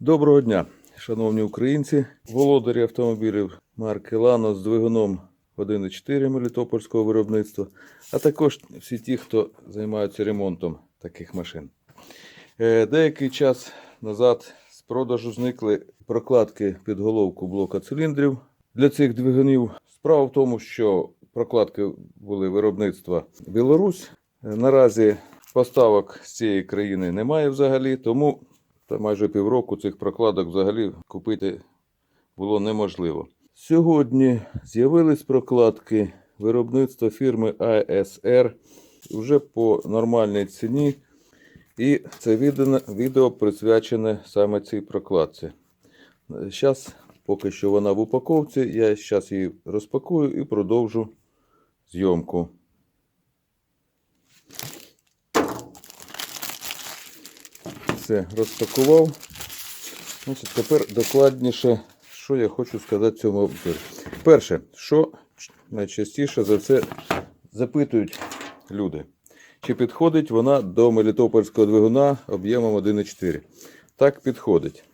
Доброго дня, шановні українці. Володарі автомобілів марки Лано з двигуном 1.4 Мелітопольського виробництва, а також всі ті, хто займаються ремонтом таких машин. Е, Деякий час назад з продажу зникли прокладки під головку блока циліндрів для цих двигунів. Справа в тому, що прокладки були виробництва Білорусь. Е, Наразі поставок з цієї країни немає взагалі, тому та майже півроку цих прокладок взагалі купити було неможливо. Сьогодні з'явились прокладки виробництва фірми ASR вже по нормальній ціні. І це відео, присвячене саме цій прокладці. Зараз, поки що вона в упаковці, я зараз її розпакую і продовжу зйомку. Все, розпакував. Значить, тепер докладніше, що я хочу сказати цьому обзорі. Перше, що найчастіше за це запитують люди. Чи підходить вона до мелітопольського двигуна об'ємом 1,4? Так, підходить.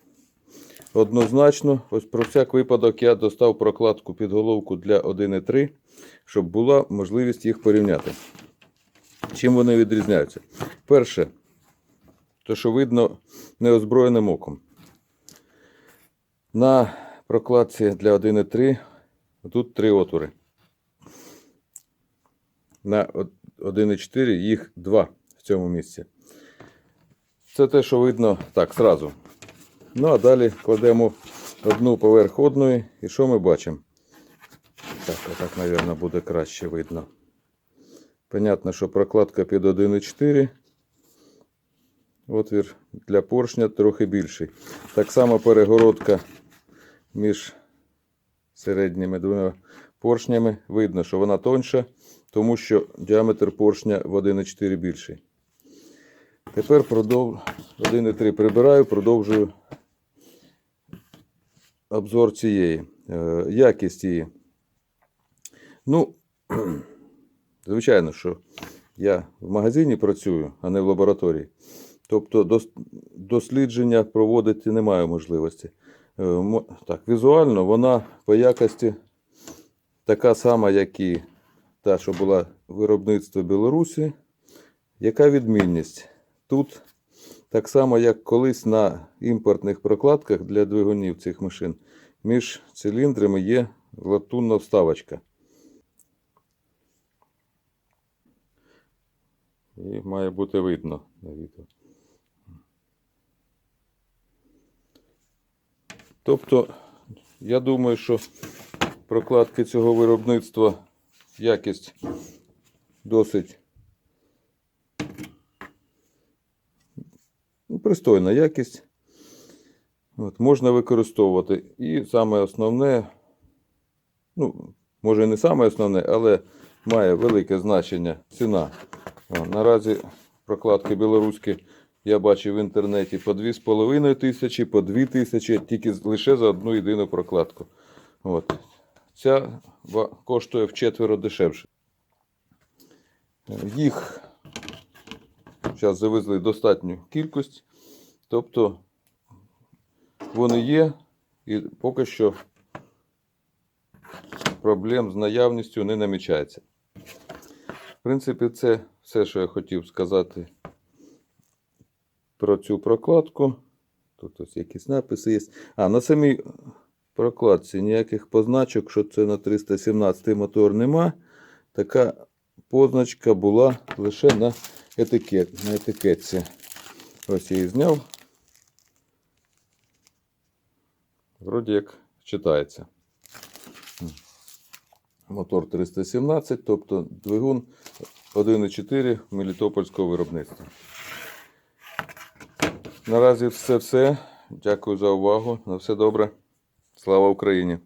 Однозначно, ось про всяк випадок я достав прокладку під головку для 1,3, щоб була можливість їх порівняти. Чим вони відрізняються? Перше, то що видно неозброєним оком. На прокладці для 1,3 тут три отвори. На 1,4 їх два в цьому місці. Це те, що видно так, зразу. Ну, а далі кладемо одну поверх одної. І що ми бачимо? Так, отак, мабуть, буде краще видно. Понятно, що прокладка під 1,4. Отвір для поршня трохи більший. Так само перегородка між середніми двома поршнями. Видно, що вона тонша, тому що діаметр поршня в 1,4 більший. Тепер продов... 1,3 прибираю, продовжую обзор цієї. Е, якість її. Ну, звичайно, що я в магазині працюю, а не в лабораторії. Тобто дос- дослідження проводити немає можливості. Е, Так, візуально вона по якості така сама, як і та, що була виробництво Білорусі. Яка відмінність? Тут так само, як колись на імпортних прокладках для двигунів цих машин, між циліндрами є латунна вставочка. І має бути видно на відео. Тобто, я думаю, що прокладки цього виробництва якість досить ну, пристойна якість. От, можна використовувати. І саме основне, ну, може не саме основне, але має велике значення ціна. Наразі прокладки білоруські я бачив в інтернеті по 2,5 тисячі, по 2 тисячі, тільки лише за одну єдину прокладку. От. Ця коштує вчетверо дешевше. Е, Їх зараз завезли достатню кількість, тобто вони є, і поки що проблем з наявністю не намічається. В принципі, це все, що я хотів сказати про цю прокладку. Тут ось якісь написи є. А, на самій прокладці ніяких позначок, що це на 317 мотор нема. Така позначка була лише на, етикет, на етикетці. Ось я її зняв. Вроді як читається. Мотор 317, тобто двигун 1,4 Мелітопольського виробництва. Наразі все все. Дякую за увагу. На все добре. Слава Україні!